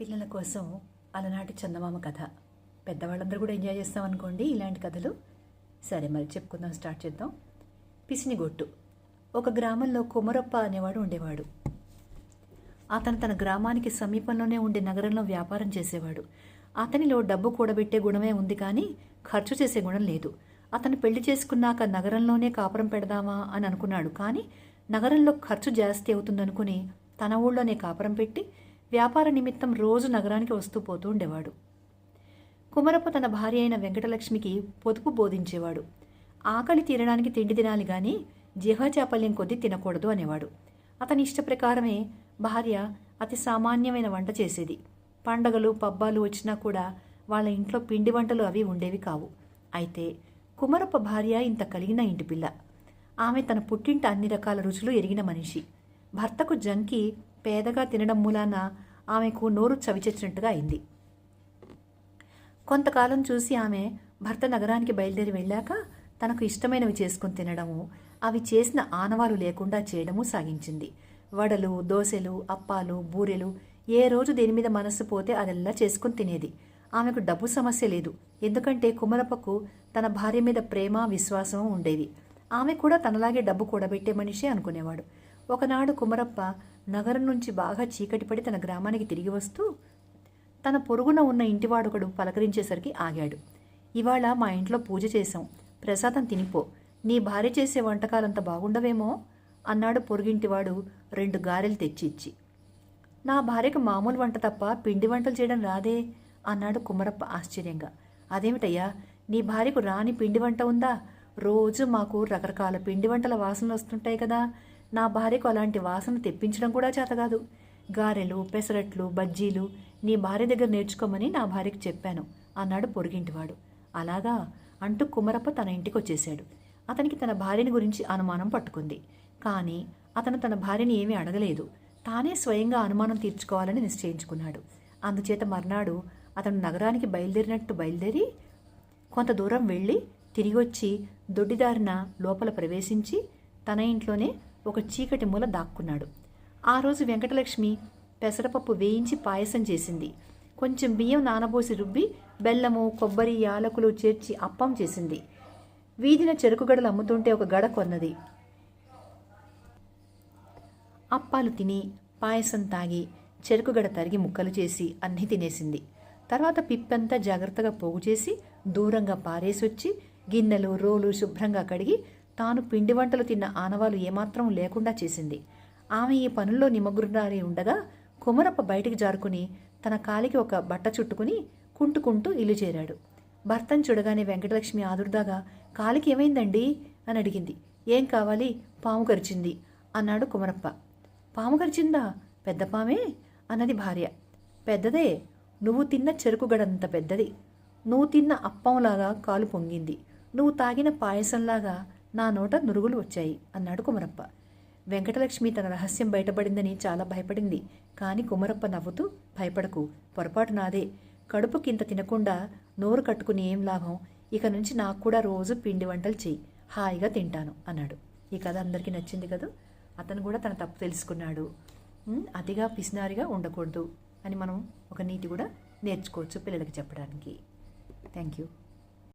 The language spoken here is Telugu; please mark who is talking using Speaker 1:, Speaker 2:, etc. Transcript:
Speaker 1: పిల్లల కోసం అలనాటి చందమామ కథ. పెద్దవాళ్ళందరూ కూడా ఎంజాయ్ చేస్తాం అనుకోండి ఇలాంటి కథలు. సరే మరి చెప్పుకుందాం స్టార్ట్ చేద్దాం. పిసినిగొట్టు. ఒక గ్రామంలో కుమరప్ప అనేవాడు ఉండేవాడు. అతను తన గ్రామానికి సమీపంలోనే ఉండే నగరంలో వ్యాపారం చేసేవాడు. అతనిలో డబ్బు కూడబెట్టే గుణమే ఉంది కానీ ఖర్చు చేసే గుణం లేదు. అతను పెళ్ళి చేసుకున్నాక నగరంలోనే కాపురం పెడదామా అని అనుకున్నాడు కానీ నగరంలో ఖర్చు జాస్తి అవుతుందనుకుని తన ఊళ్ళోనే కాపురం పెట్టి వ్యాపార నిమిత్తం రోజు నగరానికి వస్తూ పోతూ ఉండేవాడు. కుమరపు తన భార్య అయిన వెంకటలక్ష్మికి పొదుపు బోధించేవాడు. ఆకలి తీరడానికి తిండి తినాలి గాని జిహచాపల్యం కొద్దీ తినకూడదు అనేవాడు. అతని ఇష్ట ప్రకారమే భార్య అతి సామాన్యమైన వంట చేసేది. పండగలు పబ్బాలు వచ్చినా కూడా వాళ్ళ ఇంట్లో పిండి వంటలు అవి ఉండేవి కావు. అయితే కుమరప్ప భార్య ఇంత కలిగిన ఇంటి పిల్ల. ఆమె తన పుట్టింట అన్ని రకాల రుచులు ఎరిగిన మనిషి. భర్తకు జంకి పేదగా తినడం మూలాన ఆమెకు నోరు చవిచెచ్చినట్టుగా అయింది. కొంతకాలం చూసి ఆమె భర్త నగరానికి బయలుదేరి వెళ్ళాక తనకు ఇష్టమైనవి చేసుకుని తినడము అవి చేసిన ఆనవాలు లేకుండా చేయడము సాగించింది. వడలు దోశలు అప్పాలు బూరెలు ఏ రోజు దేని మీద మనస్సు పోతే అదెల్లా చేసుకుని తినేది. ఆమెకు డబ్బు సమస్య లేదు. ఎందుకంటే కుమరప్పకు తన భార్య మీద ప్రేమ విశ్వాసం ఉండేది ఆమె కూడా తనలాగే డబ్బు కూడబెట్టే మనిషే అనుకునేవాడు. ఒకనాడు కుమరప్ప నగరం నుంచి బాగా చీకటి పడి తన గ్రామానికి తిరిగి వస్తూ తన పొరుగున ఉన్న ఇంటివాడొకడు పలకరించేసరికి ఆగాడు. ఇవాళ మా ఇంట్లో పూజ చేశాం. ప్రసాదం తినిపో. నీ భార్య చేసే వంటకాలంత బాగుండవేమో? అన్నాడు పొరుగింటివాడు రెండు గారెలు తెచ్చి ఇచ్చి నా భార్యకు మామూలు వంట తప్ప పిండి వంటలు చేయడం రాదే అన్నాడు కుమరప్ప ఆశ్చర్యంగా. అదేమిటయ్యా? నీ భార్యకు రాని పిండి వంట ఉందా? రోజు మాకు రకరకాల పిండి వంటల వాసనలు వస్తుంటాయి కదా. నా భార్యకు అలాంటి వాసన తెప్పించడం కూడా చేతగాదు. గారెలు పెసరట్లు బజ్జీలు నీ భార్య దగ్గర నేర్చుకోమని నా భార్యకు చెప్పాను. అన్నాడు పొరుగింటివాడు. అలాగా? అంటూ కుమరప్ప తన ఇంటికి వచ్చేశాడు అతనికి తన భార్యని గురించి అనుమానం పట్టుకుంది. కానీ అతను తన భార్యని ఏమీ అడగలేదు. తానే స్వయంగా అనుమానం తీర్చుకోవాలని నిశ్చయించుకున్నాడు. అందుచేత మర్నాడు అతను నగరానికి బయలుదేరినట్టు బయలుదేరి కొంత దూరం వెళ్ళి తిరిగి వచ్చి దొడ్డిదారిన లోపల ప్రవేశించి తన ఇంట్లోనే ఒక చీకటి మూల దాక్కున్నాడు. ఆ రోజు వెంకటలక్ష్మి పెసరపప్పు వేయించి పాయసం చేసింది. కొంచెం బియ్యం నానబోసి రుబ్బి బెల్లము కొబ్బరి యాలకులు చేర్చి అప్పం చేసింది. వీధిన చెరుకు గడలు అమ్ముతుంటే ఒక గడ కొన్నది. అప్పాలు తిని పాయసం తాగి చెరుకుగడ తరిగి ముక్కలు చేసి అన్నీ తినేసింది. తర్వాత పిప్పంతా జాగ్రత్తగా పోగు చేసి దూరంగా పారేసొచ్చి గిన్నెలు రోలు శుభ్రంగా కడిగి తాను పిండి వంటలు తిన్న ఆనవాలు ఏమాత్రం లేకుండా చేసింది. ఆమె ఈ పనుల్లో నిమగ్గురాలి ఉండగా కుమరప్ప బయటికి జారుకుని తన కాలికి ఒక బట్ట చుట్టుకుని కుంటుకుంటూ ఇల్లు చేరాడు. భర్తను చూడగానే వెంకటలక్ష్మి ఆదుర్దాగా కాలికి ఏమైందండి? అని అడిగింది. ఏం కావాలి? పాము కరిచింది అన్నాడు కుమరప్ప. పాము కరిచిందా? పెద్ద పామే? అన్నది భార్య. పెద్దదే నువ్వు తిన్న చెరుకు గడంత పెద్దది. నువ్వు తిన్న అప్పంలాగా కాలు పొంగింది. నువ్వు తాగిన పాయసంలాగా నా నోట నురుగులు వచ్చాయి అన్నాడు కుమరప్ప. వెంకటలక్ష్మి తన రహస్యం బయటపడిందని చాలా భయపడింది. కానీ కుమరప్ప నవ్వుతూ భయపడకు పొరపాటు నాదే. కడుపుకింత తినకుండా నోరు కట్టుకుని ఏం లాభం? ఇక నుంచి నాకు కూడా రోజు పిండి వంటలు చెయ్యి. హాయిగా తింటాను అన్నాడు. ఈ కథ అందరికీ నచ్చింది కదా? అతను కూడా తన తప్పు తెలుసుకున్నాడు. అతిగా పిసినారిగా ఉండకూడదు అని మనం ఒక నీతి కూడా నేర్చుకోవచ్చు పిల్లలకి చెప్పడానికి. Thank you.